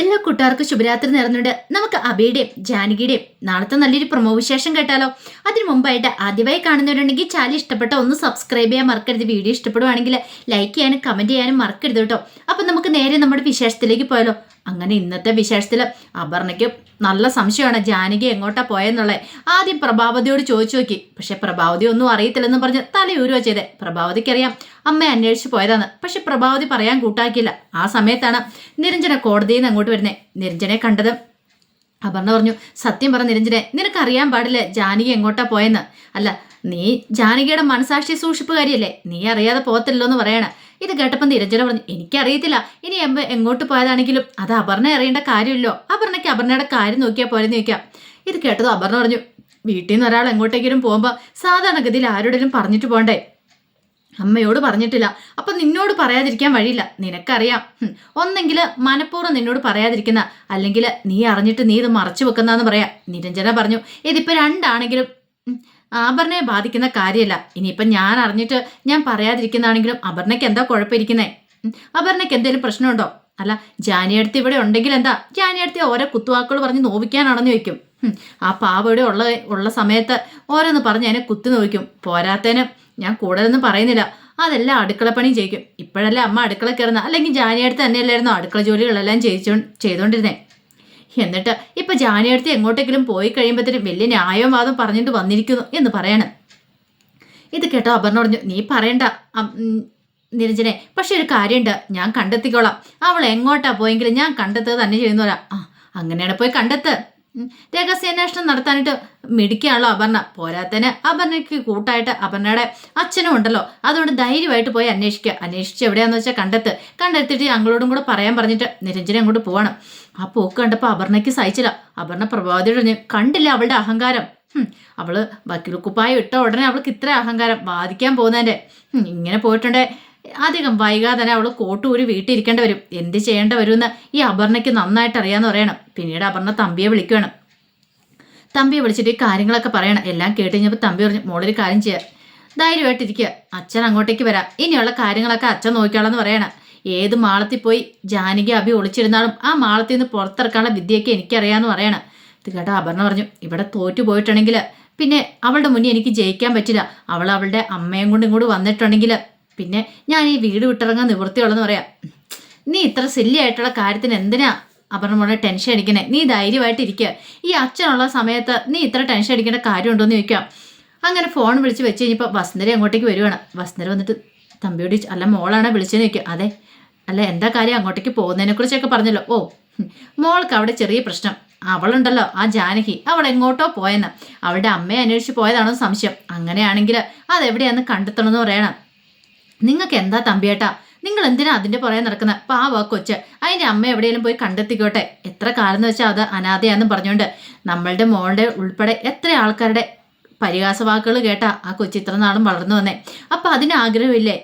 എല്ലാ കൂട്ടുകാർക്കും ശുഭരാത്രി നേർന്നുണ്ട്. നമുക്ക് അബിയുടെയും ജാനകിയുടെയും നാളത്തെ നല്ലൊരു പ്രൊമോ വിശേഷം കേട്ടാലോ? അതിന് മുമ്പായിട്ട് ആദ്യമായി കാണുന്നവരുണ്ടെങ്കിൽ ചാനൽ ഇഷ്ടപ്പെട്ട ഒന്ന് സബ്സ്ക്രൈബ് ചെയ്യാൻ മറക്കരുത്. വീഡിയോ ഇഷ്ടപ്പെടുവാണെങ്കിൽ ലൈക്ക് ചെയ്യാനും കമന്റ് ചെയ്യാനും മറക്കരുത് കേട്ടോ. അപ്പം നമുക്ക് നേരെ നമ്മുടെ വിശേഷത്തിലേക്ക് പോയാലോ. അങ്ങനെ ഇന്നത്തെ വിശേഷത്തിൽ അപർണയ്ക്ക് നല്ല സംശയമാണ് ജാനകി എങ്ങോട്ടാ പോയെന്നുള്ളത്. ആദ്യം പ്രഭാവതിയോട് ചോദിച്ചു നോക്കി. പക്ഷെ പ്രഭാവതി ഒന്നും അറിയത്തില്ലെന്ന് പറഞ്ഞ് തലയൂരുവോ ചെയ്തേ. പ്രഭാവതിക്കറിയാം അമ്മ അന്വേഷിച്ച് പോയതാണ്. പക്ഷെ പ്രഭാവതി പറയാൻ കൂട്ടാക്കിയില്ല. ആ സമയത്താണ് നിരഞ്ജന കോടതിയിൽ നിന്ന് അങ്ങോട്ട് വരുന്നത് നിരഞ്ജനെ കണ്ടത് അപർണ പറഞ്ഞു സത്യം പറ നിരഞ്ജനെ നിനക്കറിയാൻ പാടില്ല ജാനകി എങ്ങോട്ടാ പോയെന്ന്? അല്ല നീ ജാനകിയുടെ മനസാക്ഷി സൂക്ഷിപ്പുകാരിയല്ലേ? നീ അറിയാതെ പോകത്തില്ലോ എന്ന് പറയണ. ഇത് കേട്ടപ്പം നിരഞ്ജന പറഞ്ഞു എനിക്കറിയത്തില്ല. ഇനി എമ്പ എങ്ങോട്ട് പോയതാണെങ്കിലും അത് അപർണ അറിയേണ്ട കാര്യമില്ലോ. അപർണയ്ക്ക് അപർണയുടെ കാര്യം നോക്കിയാൽ പോരെന്ന് ചോദിക്കാം. ഇത് കേട്ടത് അപർണ പറഞ്ഞു വീട്ടിൽ നിന്ന് ഒരാൾ എങ്ങോട്ടെങ്കിലും പോകുമ്പോൾ സാധാരണഗതിയിൽ ആരോടെങ്കിലും പറഞ്ഞിട്ട് പോകണ്ടേ അമ്മയോട് പറഞ്ഞിട്ടില്ല. അപ്പൊ നിന്നോട് പറയാതിരിക്കാൻ വഴിയില്ല. നിനക്കറിയാം. ഒന്നെങ്കിൽ മനഃപൂർവം നിന്നോട് പറയാതിരിക്കുന്ന അല്ലെങ്കിൽ നീ അറിഞ്ഞിട്ട് നീ ഇത് മറച്ചു വെക്കുന്നതെന്ന് പറയാം. നിരഞ്ജന പറഞ്ഞു ഇതിപ്പോ രണ്ടാണെങ്കിലും അപർണയെ ബാധിക്കുന്ന കാര്യമല്ല ഇനിയിപ്പം ഞാൻ അറിഞ്ഞിട്ട് ഞാൻ പറയാതിരിക്കുന്നതാണെങ്കിലും അപർണയ്ക്ക് എന്താ കുഴപ്പമിരിക്കുന്നേ? അപർണയ്ക്ക് എന്തെങ്കിലും പ്രശ്നമുണ്ടോ? അല്ല ജാനിയടുത്ത് ഇവിടെ ഉണ്ടെങ്കിൽ എന്താ ജാനിയടുത്ത് ഓരോ കുത്തുവാക്കുകൾ പറഞ്ഞ് നോവിക്കാനാണെന്ന് ചോദിക്കും. ആ പാവ ഇവിടെ ഉള്ള ഉള്ള സമയത്ത് ഓരോന്ന് പറഞ്ഞ് അതിനെ കുത്തി നോക്കും പോരാത്തേന് ഞാൻ കൂടുതലൊന്നും പറയുന്നില്ല. അതെല്ലാം അടുക്കളപ്പണി ചെയ്യിക്കും. ഇപ്പോഴല്ലേ അമ്മ അടുക്കള കയറുന്ന അല്ലെങ്കിൽ ജാനിയടുത്ത് തന്നെയല്ലായിരുന്നു അടുക്കള ജോലികളെല്ലാം ചെയ്യിച്ചോ ചെയ്തുകൊണ്ടിരുന്നേ എന്നിട്ട് ഇപ്പൊ ജാനിയടുത്ത് എങ്ങോട്ടെങ്കിലും പോയി കഴിയുമ്പോഴത്തേനും വലിയ ന്യായവും വാദം പറഞ്ഞിട്ട് വന്നിരിക്കുന്നു എന്ന് പറയണം. ഇത് കേട്ടോ അപർണ പറഞ്ഞു. നീ പറയണ്ട നിരഞ്ജനെ. പക്ഷെ ഒരു കാര്യമുണ്ട്. ഞാൻ കണ്ടെത്തിക്കോളാം. അവൾ എങ്ങോട്ടാ പോയെങ്കിലും ഞാൻ കണ്ടെത്തുക തന്നെ ചെയ്യുന്നവരാ. ആ അങ്ങനെയാണ് പോയി കണ്ടെത്ത്. രഹസ്യാന്വേഷണം നടത്താനായിട്ട് മിടിക്കാണല്ലോ അപർണ. പോരാത്തന് അപർണയ്ക്ക് കൂട്ടായിട്ട് അപർണയുടെ അച്ഛനും ഉണ്ടല്ലോ. അതുകൊണ്ട് ധൈര്യമായിട്ട് പോയി അന്വേഷിക്കുക. അന്വേഷിച്ച് എവിടെയാണെന്ന് വെച്ചാൽ കണ്ടെത്ത്. കണ്ടെത്തിയിട്ട് ഞങ്ങളോടും കൂടെ പറയാൻ പറഞ്ഞിട്ട് നിരഞ്ജന അങ്ങോട്ട് പോവാണ്. ആ പോക്ക് കണ്ടപ്പോൾ അപർണയ്ക്ക് സഹിച്ചില്ല. അപർണ പ്രഭാതിയുടെ കണ്ടില്ല അവളുടെ അഹങ്കാരം. അവൾ അവൾ വക്കീലുക്കുപ്പായ ഇട്ട ഉടനെ അവൾക്ക് ഇത്ര അഹങ്കാരം ബാധിക്കാൻ പോകുന്നതിന്റെ. ഇങ്ങനെ പോയിട്ടുണ്ടെ അധികം വൈകാതെ തന്നെ അവൾ കോട്ടൂരി വീട്ടിലിരിക്കേണ്ടി വരും. എന്ത് ചെയ്യേണ്ട വരുമെന്ന് ഈ അപർണയ്ക്ക് നന്നായിട്ട് അറിയാന്ന് പറയണം. പിന്നീട് അപർണ തമ്പിയെ വിളിക്കണം തമ്പിയെ വിളിച്ചിട്ട് ഈ കാര്യങ്ങളൊക്കെ പറയണം. എല്ലാം കേട്ട് കഴിഞ്ഞപ്പോൾ തമ്പി പറഞ്ഞു മോളൊരു കാര്യം ചെയ്യുക ധൈര്യമായിട്ടിരിക്കുക അച്ഛൻ അങ്ങോട്ടേക്ക് വരാം. ഇനിയുള്ള കാര്യങ്ങളൊക്കെ അച്ഛൻ നോക്കിയാളെന്ന് പറയണം. ഏത് മാളത്തിൽ പോയി ജാനകി അഭി ഒളിച്ചിരുന്നാലും ആ മാളത്തിൽ നിന്ന് പുറത്തിറക്കാനുള്ള വിദ്യയൊക്കെ എനിക്കറിയാമെന്ന് പറയണം. ഇത് കേട്ടോ അപർണ പറഞ്ഞു ഇവിടെ തോറ്റു പോയിട്ടുണ്ടെങ്കിൽ പിന്നെ അവളുടെ മുന്നേ എനിക്ക് ജയിക്കാൻ പറ്റില്ല. അവൾ അവളുടെ അമ്മയും കൊണ്ടും കൂടി വന്നിട്ടുണ്ടെങ്കിൽ പിന്നെ ഞാൻ ഈ വീട് വിട്ടിറങ്ങാൻ നിവൃത്തിയുള്ളെന്ന് പറയാം. നീ ഇത്ര സില്ലി ആയിട്ടുള്ള കാര്യത്തിന് എന്തിനാ അപർണ മോളെ ടെൻഷൻ അടിക്കണേ? നീ ധൈര്യമായിട്ടിരിക്കുക ഈ അച്ഛനുള്ള സമയത്ത് നീ ഇത്ര ടെൻഷൻ അടിക്കേണ്ട കാര്യമുണ്ടോ എന്ന് ചോദിക്കാം. അങ്ങനെ ഫോൺ വിളിച്ച് വെച്ച് കഴിഞ്ഞപ്പോൾ വസുന്ധര അങ്ങോട്ടേക്ക് വരുവാണ്. വസുന്ധര വന്നിട്ട് തമ്പിയോട് അല്ല മോളാണ് വിളിച്ചതെന്ന് ചോദിക്കുക അതെ. അല്ല എന്താ കാര്യം? അങ്ങോട്ടേക്ക് പോകുന്നതിനെക്കുറിച്ചൊക്കെ പറഞ്ഞല്ലോ. ഓ മോൾക്ക് അവിടെ ചെറിയ പ്രശ്നം. അവളുണ്ടല്ലോ ആ ജാനകി. അവൾ എങ്ങോട്ടോ പോയെന്ന്. അവളുടെ അമ്മയെ അന്വേഷിച്ച് പോയതാണോ സംശയം. അങ്ങനെയാണെങ്കിൽ അതെവിടെയാന്ന് കണ്ടെത്തണമെന്ന് പറയണം. നിങ്ങൾക്ക് എന്താ തമ്പിയേട്ടാ? നിങ്ങൾ എന്തിനാ അതിന്റെ പുറകെ നടക്കുന്ന? പാവ കൊച്ച്. അതിന്റെ അമ്മ എവിടെയെങ്കിലും പോയി കണ്ടെത്തിക്കോട്ടെ. എത്ര കാലം എന്ന് വെച്ചാൽ അത് അനാഥയാന്ന് പറഞ്ഞുകൊണ്ട് നമ്മളുടെ മോളുടെ ഉൾപ്പെടെ എത്ര ആൾക്കാരുടെ പരിഹാസ വാക്കുകൾ കേട്ടാ ആ കൊച്ചി ഇത്ര നാളും വളർന്നു വന്നേ. അപ്പൊ അതിന് ആഗ്രഹമില്ലേ?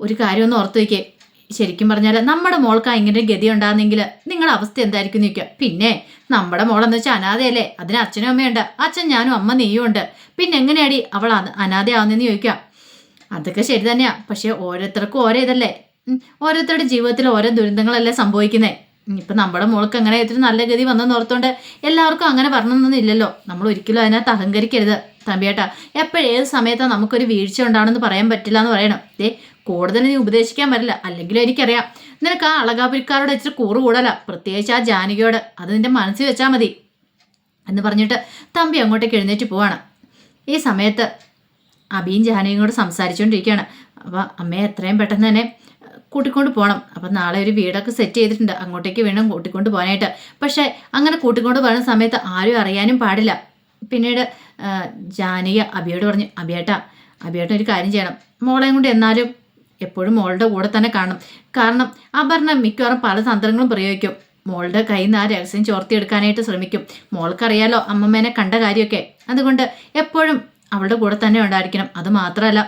ഒരു കാര്യം ഒന്ന് ഓർത്ത് വയ്ക്കേ ശരിക്കും പറഞ്ഞാൽ നമ്മുടെ മോൾക്ക് ഇങ്ങനെ ഗതി ഉണ്ടാകുന്നെങ്കിൽ നിങ്ങളുടെ അവസ്ഥ എന്തായിരിക്കും നിൽക്കുക പിന്നെ നമ്മുടെ മോളെന്ന് വെച്ചാൽ അനാഥയല്ലേ? അതിന് അച്ഛനും അമ്മയുണ്ട്. അച്ഛൻ ഞാനും അമ്മ നീയും ഉണ്ട്. പിന്നെ എങ്ങനെയാടി അവൾ അത് അനാഥയാവുന്നെന്ന് ചോദിക്കാം. അതൊക്കെ ശരി തന്നെയാ. പക്ഷെ ഓരോരുത്തർക്കും ഓരോ ഇതല്ലേ. ഓരോരുത്തരുടെ ജീവിതത്തിൽ ഓരോ ദുരന്തങ്ങളല്ലേ സംഭവിക്കുന്നത് ഇപ്പൊ നമ്മുടെ മോൾക്ക് അങ്ങനെ ഇത്തിരി നല്ല ഗതി വന്നെന്ന് ഓർത്തോണ്ട് എല്ലാവർക്കും അങ്ങനെ പറഞ്ഞൊന്നും ഇല്ലല്ലോ. നമ്മൾ ഒരിക്കലും അതിനകത്ത് അഹങ്കരിക്കരുത്. തമ്പിയേട്ടാ എപ്പോഴേത് സമയത്താ നമുക്കൊരു വീഴ്ച ഉണ്ടാണെന്ന് പറയാൻ പറ്റില്ല എന്ന് പറയണം. ദേ കൂടുതൽ നീ ഉപദേശിക്കാൻ വരില്ല. അല്ലെങ്കിലും എനിക്കറിയാം. നിനക്ക് ആ അളകാപുരിക്കാരോട് ഇച്ചിരി കൂറ് കൂടല. പ്രത്യേകിച്ച് ആ ജാനകിയോട്. അത് നിന്റെ മനസ്സിൽ വെച്ചാൽ മതി. എന്ന് പറഞ്ഞിട്ട് തമ്പി അങ്ങോട്ടേക്ക് എഴുന്നേറ്റ് പോവാണ്. ഈ സമയത്ത് അബിയും ജാനയും കൂടെ സംസാരിച്ചുകൊണ്ടിരിക്കുകയാണ് അപ്പോൾ അമ്മയെ എത്രയും പെട്ടെന്ന് തന്നെ കൂട്ടിക്കൊണ്ട് പോകണം അപ്പം നാളെ ഒരു വീടൊക്കെ സെറ്റ് ചെയ്തിട്ടുണ്ട്. അങ്ങോട്ടേക്ക് വേണം കൂട്ടിക്കൊണ്ട് പോകാനായിട്ട്. പക്ഷേ അങ്ങനെ കൂട്ടിക്കൊണ്ട് പോകുന്ന സമയത്ത് ആരും അറിയാനും പാടില്ല. പിന്നീട് ജാനിയ അബിയോട് പറഞ്ഞു അബിയേട്ടാ അബിയേട്ടൻ ഒരു കാര്യം ചെയ്യണം. മോളെയും കൊണ്ട് എന്നാലും എപ്പോഴും മോളുടെ കൂടെ തന്നെ കാണണം. കാരണം അപർണ മിക്കവാറും പല തന്ത്രങ്ങളും പ്രയോഗിക്കും. മോളുടെ കയ്യിൽ നിന്ന് ആ രഹസ്യം ചോർത്തിയെടുക്കാനായിട്ട് ശ്രമിക്കും. മോൾക്കറിയാലോ അമ്മമ്മേനെ കണ്ട കാര്യമൊക്കെ. അതുകൊണ്ട് എപ്പോഴും അവളുടെ കൂടെ തന്നെ ഉണ്ടായിരിക്കണം. അത് മാത്രമല്ല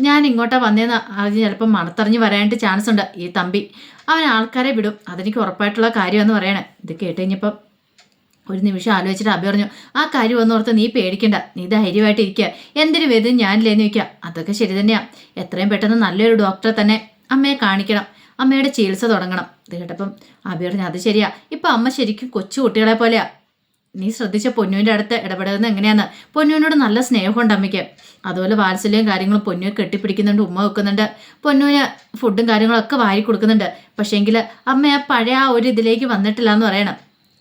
ഞാൻ ഇങ്ങോട്ടാ വന്നേന്ന് അറിഞ്ഞ് ചിലപ്പോൾ മണത്തറിഞ്ഞ് വരാനായിട്ട് ചാൻസ് ഉണ്ട്. ഈ തമ്പി അവൻ ആൾക്കാരെ വിടും. അതെനിക്ക് ഉറപ്പായിട്ടുള്ള കാര്യമെന്ന് പറയണേ. ഇത് കേട്ട് കഴിഞ്ഞപ്പം ഒരു നിമിഷം ആലോചിച്ചിട്ട് അഭി പറഞ്ഞു ആ കാര്യം ഒന്നോർത്ത് നീ പേടിക്കണ്ട. നീ ധൈര്യമായിട്ട് ഇരിക്കുക എന്തിനു വേദന ഞാനില്ലേന്ന് ചോദിക്കുക അതൊക്കെ ശരി തന്നെയാണ് എത്രയും പെട്ടെന്ന് നല്ലൊരു ഡോക്ടറെ തന്നെ അമ്മയെ കാണിക്കണം. അമ്മയുടെ ചികിത്സ തുടങ്ങണം. ഇത് കേട്ടപ്പം അഭി പറഞ്ഞു അത് ശരിയാ. ഇപ്പം അമ്മ ശരിക്കും കൊച്ചു കുട്ടികളെ പോലെയാ. നീ ശ്രദ്ധിച്ച പൊന്നുവിന്റെ അടുത്ത് ഇടപെടുന്നത് എങ്ങനെയാന്ന്? പൊന്നുവിനോട് നല്ല സ്നേഹമുണ്ട് അമ്മയ്ക്ക്. അതുപോലെ വാത്സല്യവും കാര്യങ്ങളും പൊന്നുവെ കെട്ടിപ്പിടിക്കുന്നുണ്ട് ഉമ്മ വെക്കുന്നുണ്ട്. പൊന്നുവിന് ഫുഡും കാര്യങ്ങളൊക്കെ വാരി കൊടുക്കുന്നുണ്ട്. പക്ഷേങ്കിൽ അമ്മ ആ പഴയ ആ ഒരു ഇതിലേക്ക് വന്നിട്ടില്ല എന്ന് പറയണം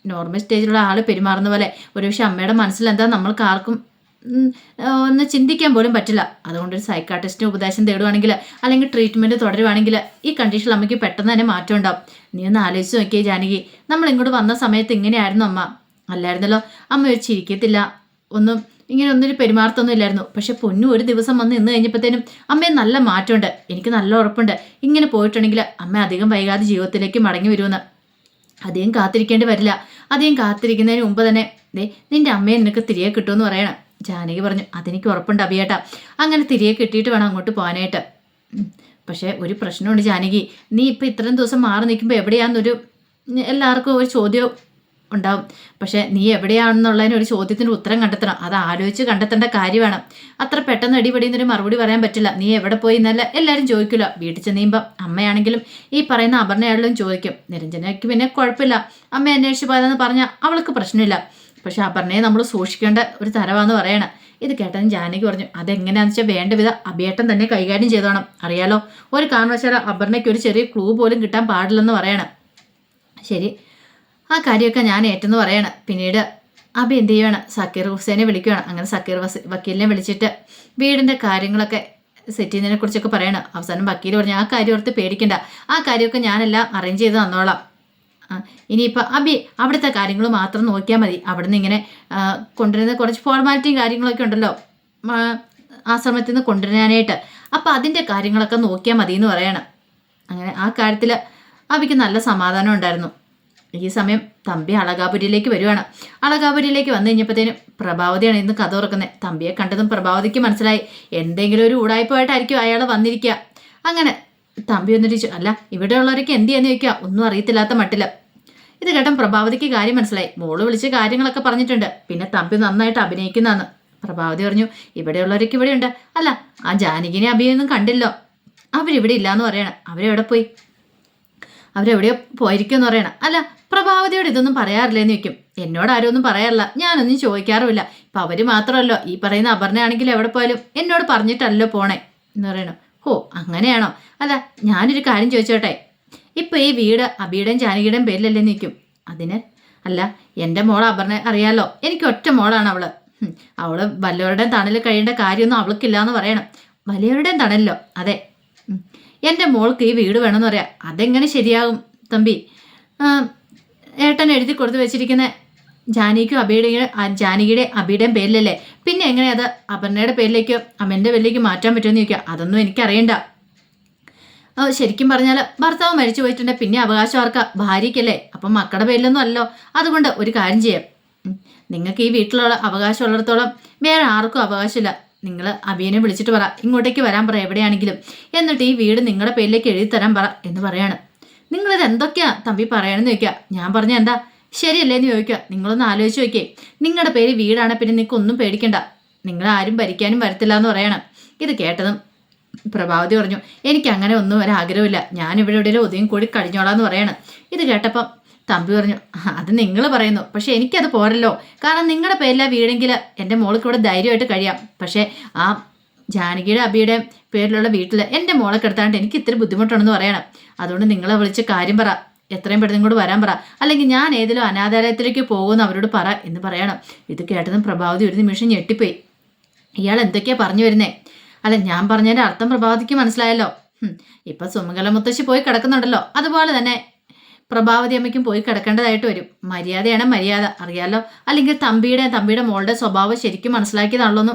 നോർമൽ സ്റ്റേജിലുള്ള ആൾ പെരുമാറുന്ന പോലെ ഒരുപക്ഷെ അമ്മയുടെ മനസ്സിലെന്താ? നമ്മൾക്ക് ആർക്കും ഒന്ന് ചിന്തിക്കാൻ പോലും പറ്റില്ല. അതുകൊണ്ട് ഒരു സൈക്കാട്രിസ്റ്റിന് ഉപദേശം തേടുവാണെങ്കിൽ അല്ലെങ്കിൽ ട്രീറ്റ്മെന്റ് തുടരുവാണെങ്കിൽ ഈ കണ്ടീഷൻ അമ്മയ്ക്ക് പെട്ടെന്ന് തന്നെ മാറ്റം ഉണ്ടാവും. നീ ഒന്ന് ആലോചിച്ച് നോക്കിയേ ജാനകി. നമ്മൾ ഇങ്ങോട്ട് വന്ന സമയത്ത് ഇങ്ങനെയായിരുന്നു അമ്മ. അല്ലായിരുന്നല്ലോ. അമ്മ ഒരു ചിരിക്കത്തില്ല. ഒന്നും ഇങ്ങനെ ഒന്നൊരു പെരുമാറത്തൊന്നും ഇല്ലായിരുന്നു. പക്ഷെ പൊന്നു ഒരു ദിവസം വന്ന് നിന്ന് കഴിഞ്ഞപ്പോഴത്തേനും അമ്മയെ നല്ല മാറ്റമുണ്ട്. എനിക്ക് നല്ല ഉറപ്പുണ്ട്. ഇങ്ങനെ പോയിട്ടുണ്ടെങ്കിൽ അമ്മ അധികം വൈകാതെ ജീവിതത്തിലേക്ക് മടങ്ങി വരുമെന്ന്. അധികം കാത്തിരിക്കേണ്ടി വരില്ല. അധികം കാത്തിരിക്കുന്നതിന് മുമ്പ് തന്നെ ദേ നിന്റെ അമ്മയെ നിനക്ക് തിരികെ കിട്ടുമെന്ന് പറയണം. ജാനകി പറഞ്ഞു അതെനിക്ക് ഉറപ്പുണ്ട് അഭിയേട്ടാ. അങ്ങനെ തിരികെ കിട്ടിയിട്ട് വേണം അങ്ങോട്ട് പോകാനായിട്ട്. പക്ഷേ ഒരു പ്രശ്നമുണ്ട് ജാനകി. നീ ഇപ്പം ഇത്രയും ദിവസം മാറി നിൽക്കുമ്പോൾ എവിടെയാണെന്നൊരു എല്ലാവർക്കും ഒരു ചോദ്യം ഉണ്ടാവും. പക്ഷേ നീ എവിടെയാണെന്നുള്ളതിന് ഒരു ചോദ്യത്തിന് ഉത്തരം കണ്ടെത്തണം. അത് ആലോചിച്ച് കണ്ടെത്തേണ്ട കാര്യമാണ് അത്ര പെട്ടെന്ന് അടിപടിയെന്നൊരു മറുപടി പറയാൻ പറ്റില്ല. നീ എവിടെ പോയി എന്നല്ല എല്ലാവരും ചോദിക്കില്ല. വീട്ടിൽ ചെന്നീമ്പം അമ്മയാണെങ്കിലും ഈ പറയുന്ന അപർണയാണെങ്കിലും ചോദിക്കും. നിരഞ്ജനയ്ക്ക് പിന്നെ കുഴപ്പമില്ല. അമ്മ അന്വേഷിച്ച് പോയതെന്ന് പറഞ്ഞാൽ അവൾക്ക് പ്രശ്നമില്ല. പക്ഷെ അപർണയെ നമ്മൾ സൂക്ഷിക്കേണ്ട ഒരു തരവാന്ന് പറയണം. ഇത് കേട്ടതിന് ജാനകി പറഞ്ഞു അതെങ്ങനെയാണെന്ന് വെച്ചാൽ വേണ്ട വിധ അഭിയേട്ടൻ തന്നെ കൈകാര്യം ചെയ്തോണം. അറിയാലോ ഒരു കാരണവശാലും അപർണയ്ക്ക് ഒരു ചെറിയ ക്ലൂ പോലും കിട്ടാൻ പാടില്ലെന്ന് പറയണം. ശരി ആ കാര്യമൊക്കെ ഞാൻ ഏറ്റെന്ന് പറയാണ്. പിന്നീട് അബി എന്ത് ചെയ്യുവാണ്? സക്കീർ ഹുസൈനെ വിളിക്കുകയാണ് അങ്ങനെ സക്കീർ വക്കീലിനെ വിളിച്ചിട്ട് വീടിന്റെ കാര്യങ്ങളൊക്കെ സെറ്റ് ചെയ്യുന്നതിനെ കുറിച്ചൊക്കെ പറയണം. അവസാനം വക്കീൽ പറഞ്ഞു ആ കാര്യം ഓർത്ത് പേടിക്കണ്ട. ആ കാര്യമൊക്കെ ഞാനെല്ലാം അറേഞ്ച് ചെയ്ത് തന്നോളാം. ഇനിയിപ്പോൾ അബി അവിടുത്തെ കാര്യങ്ങൾ മാത്രം നോക്കിയാൽ മതി. അവിടെ നിന്ന് ഇങ്ങനെ കൊണ്ടുവരുന്ന കുറച്ച് ഫോർമാലിറ്റിയും കാര്യങ്ങളൊക്കെ ഉണ്ടല്ലോ. ആശ്രമത്തിൽ നിന്ന് കൊണ്ടുവരാനായിട്ട്. അപ്പോൾ അതിന്റെ കാര്യങ്ങളൊക്കെ നോക്കിയാൽ മതി എന്ന് പറയണം. അങ്ങനെ ആ കാര്യത്തിൽ അബിക്ക് നല്ല സമാധാനം ഉണ്ടായിരുന്നു. ഈ സമയം തമ്പി അളകാപുരിയിലേക്ക് വരുവാണ്. അളകാപുരിയിലേക്ക് വന്നു കഴിഞ്ഞപ്പോഴത്തേനും പ്രഭാവതിയാണ് ഇന്ന് കഥ തുറക്കുന്നത് തമ്പിയെ കണ്ടതും പ്രഭാവതിക്ക് മനസ്സിലായി. എന്തെങ്കിലും ഒരു ഉടായ്പായിട്ടായിരിക്കും അയാൾ വന്നിരിക്കുക. അങ്ങനെ തമ്പി ഒന്ന് ചോദിച്ചു അല്ല ഇവിടെയുള്ളവരൊക്കെ എന്ത് ചെയ്യാന്ന് ചോദിക്കുക. ഒന്നും അറിയത്തില്ലാത്ത മട്ടിൽ. ഇത് കേട്ടം പ്രഭാവതിക്ക് കാര്യം മനസ്സിലായി. മോൾ വിളിച്ച് കാര്യങ്ങളൊക്കെ പറഞ്ഞിട്ടുണ്ട്. പിന്നെ തമ്പി നന്നായിട്ട് അഭിനയിക്കുന്നതാണ്. പ്രഭാവതി പറഞ്ഞു ഇവിടെയുള്ളവരൊക്കെ ഇവിടെയുണ്ട് അല്ല ആ ജാനകിനെ അഭിനയൊന്നും കണ്ടില്ലോ. അവരിവിടെ ഇല്ലാന്ന് പറയണം. അവരെവിടെ പോയി? അവരെവിടെയോ പോയിരിക്കുമെന്ന് പറയണം. അല്ല പ്രഭാവതിയോട് ഇതൊന്നും പറയാറില്ലെന്ന് വെക്കും എന്നോട് ആരും ഒന്നും പറയാറില്ല. ഞാനൊന്നും ചോദിക്കാറുമില്ല. ഇപ്പം അവർ മാത്രമല്ലോ. ഈ പറയുന്ന അപർണയാണെങ്കിൽ എവിടെ പോയാലും എന്നോട് പറഞ്ഞിട്ടല്ലോ പോണേ എന്ന് പറയണം ഓ അങ്ങനെയാണോ? അല്ല ഞാനൊരു കാര്യം ചോദിച്ചോട്ടെ. ഇപ്പൊ ഈ വീട് അബിയുടെയും ജാനകിയുടെയും പേരിലല്ലേ നിൽക്കും അതിന്? അല്ല എന്റെ മോൾ അപർണ അറിയാലോ. എനിക്ക് ഒറ്റ മോളാണ് അവൾ. അവൾ വല്ലവരുടെയും തണലിൽ കഴിയേണ്ട കാര്യമൊന്നും അവൾക്കില്ല എന്ന് പറയണം. വലിയവരുടെയും തണലിലോ അതെ. എന്റെ മോൾക്ക് ഈ വീട് വേണമെന്ന് പറയാം. അതെങ്ങനെ ശരിയാകും തമ്പി? ഏട്ടൻ എഴുതി കൊടുത്തു വെച്ചിരിക്കുന്ന ജാനിക്കും അബിയുടെ ജാനകിയുടെ അബിയുടെയും പേരിലല്ലേ? പിന്നെ എങ്ങനെ അത് അപർണയുടെ പേരിലേക്കോ അമ്മന്റെ പേരിലേക്ക് മാറ്റാൻ പറ്റുമെന്ന് ചോദിക്കുക. അതൊന്നും എനിക്കറിയണ്ട. അപ്പോൾ ശരിക്കും പറഞ്ഞാൽ ഭർത്താവ് മരിച്ചു പോയിട്ടുണ്ട്. പിന്നെ അവകാശം ആർക്കാ? ഭാര്യയ്ക്കല്ലേ. അപ്പം മക്കളുടെ പേരിലൊന്നും അല്ലല്ലോ. അതുകൊണ്ട് ഒരു കാര്യം ചെയ്യാം. നിങ്ങൾക്ക് ഈ വീട്ടിലുള്ള അവകാശം ഉള്ളിടത്തോളം വേറെ ആർക്കും അവകാശമില്ല. നിങ്ങൾ അബിയനെ വിളിച്ചിട്ട് പറ. ഇങ്ങോട്ടേക്ക് വരാൻ പറ എവിടെയാണെങ്കിലും. എന്നിട്ട് ഈ വീട് നിങ്ങളുടെ പേരിലേക്ക് എഴുതി തരാൻ പറ എന്ന് പറയാണ്. നിങ്ങളിത് എന്തൊക്കെയാ തമ്പി പറയണമെന്ന് ചോദിക്കുക ഞാൻ പറഞ്ഞ എന്താ? ശരിയല്ലേ എന്ന് ചോദിക്കുക നിങ്ങളൊന്ന് ആലോചിച്ച് നോക്കിയേ. നിങ്ങളുടെ പേര് വീടാണ് പിന്നെ നിങ്ങൾക്ക് ഒന്നും പേടിക്കണ്ട. നിങ്ങൾ ആരും ഭരിക്കാനും വരത്തില്ല എന്ന് പറയണം. ഇത് കേട്ടതും പ്രഭാവതി പറഞ്ഞു എനിക്ക് അങ്ങനെ ഒന്നും ഒരാഗ്രഹമില്ല ഞാൻ ഇവിടെ എവിടെയെങ്കിലും ഒതുങ്ങി കൂടി കഴിഞ്ഞോളാം എന്ന് പറയണം. ഇത് കേട്ടപ്പം തമ്പി പറഞ്ഞു അത് നിങ്ങൾ പറയുന്നു. പക്ഷെ എനിക്കത് പോരല്ലോ. കാരണം നിങ്ങളുടെ പേരിലാ വീടെങ്കിൽ എന്റെ മോൾക്ക് ഇവിടെ ധൈര്യമായിട്ട് കഴിയാം. പക്ഷേ ആ ജാനകിയുടെ അബിയുടെ പേരിലുള്ള വീട്ടിൽ എന്റെ മോളെ കിടത്താണ്ട് എനിക്ക് ഇത്തിരി ബുദ്ധിമുട്ടുണ്ടെന്ന് പറയണം. അതുകൊണ്ട് നിങ്ങളെ വിളിച്ച് കാര്യം പറ. എത്രയും പെട്ടെന്ന് ഇങ്ങോട്ട് വരാൻ പറ. അല്ലെങ്കിൽ ഞാൻ ഏതെങ്കിലും അനാഥാലയത്തിലേക്ക് പോകുമെന്ന് അവരോട് പറ എന്ന് പറയണം. ഇത് കേട്ടതും പ്രഭാവതി ഒരു നിമിഷം ഞെട്ടിപ്പോയി. ഇയാൾ എന്തൊക്കെയാ പറഞ്ഞു വരുന്നേ? അല്ല ഞാൻ പറഞ്ഞതിന്റെ അർത്ഥം പ്രഭാവതിക്ക് മനസ്സിലായല്ലോ. ഇപ്പം സുമംഗല മുത്തശ്ശി പോയി കിടക്കുന്നുണ്ടല്ലോ. അതുപോലെ തന്നെ പ്രഭാവതി അമ്മയ്ക്കും പോയി കിടക്കേണ്ടതായിട്ട് വരും. മര്യാദയാണ് മര്യാദ. അറിയാലോ? അല്ലെങ്കിൽ തമ്പിയുടെ തമ്പിയുടെ മോളുടെ സ്വഭാവം ശരിക്കും മനസ്സിലാക്കിയതാണല്ലോ എന്ന്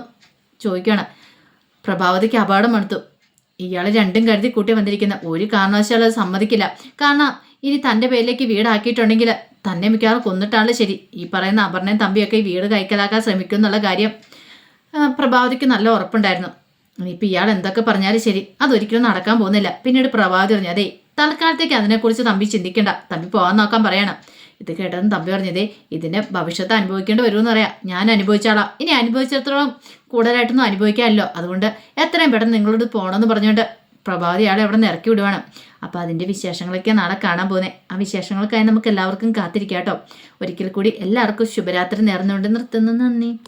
ചോദിക്കുകയാണ് പ്രഭാവതിക്ക് അപകടം എടുത്തു ഇയാൾ രണ്ടും കരുതി കൂട്ടി വന്നിരിക്കുന്ന ഒരു കാരണവശാലും അത് സമ്മതിക്കില്ല. കാരണം ഇനി തന്റെ പേരിലേക്ക് വീടാക്കിയിട്ടുണ്ടെങ്കിൽ തന്നെ മിക്കവാറും കൊന്നിട്ടാണ് ശരി. ഈ പറയുന്ന അപർണയും തമ്പിയൊക്കെ ഈ വീട് കൈക്കലാക്കാൻ ശ്രമിക്കും എന്നുള്ള കാര്യം പ്രഭാവതിക്ക് നല്ല ഉറപ്പുണ്ടായിരുന്നു. ഇനിയിപ്പോൾ ഇയാൾ എന്തൊക്കെ പറഞ്ഞാലും ശരി. അതൊരിക്കലും നടക്കാൻ പോകുന്നില്ല. പിന്നീട് പ്രഭാവതി പറഞ്ഞു അതേ തൽക്കാലത്തേക്ക് അതിനെക്കുറിച്ച് തമ്പി ചിന്തിക്കണ്ട. തമ്പി പോകാൻ നോക്കാൻ പറയണം. ഇത് കേട്ടതും തമ്പി പറഞ്ഞതേ ഇതിന്റെ ഭവിഷ്യത്ത് അനുഭവിക്കേണ്ടി വരുമെന്ന് പറയാം. ഞാൻ അനുഭവിച്ചാളാം ഇനി അനുഭവിച്ചിടത്തോളം കൂടുതലായിട്ടൊന്നും അനുഭവിക്കാമല്ലോ അതുകൊണ്ട് എത്രയും പെട്ടെന്ന് നിങ്ങളോട് പോകണമെന്ന് പറഞ്ഞുകൊണ്ട് പ്രഭാതി ആളെ അവിടെ നിന്ന് ഇറക്കി വിടുവാണ്. അപ്പോൾ അതിന്റെ വിശേഷങ്ങളൊക്കെ നാളെ കാണാൻ പോകുന്നത് ആ വിശേഷങ്ങൾക്കായി നമുക്ക് എല്ലാവർക്കും കാത്തിരിക്കാം കേട്ടോ. ഒരിക്കൽ കൂടി എല്ലാവർക്കും ശുഭരാത്രി നേർന്നുകൊണ്ട് നിർത്തുന്നു. നന്ദി.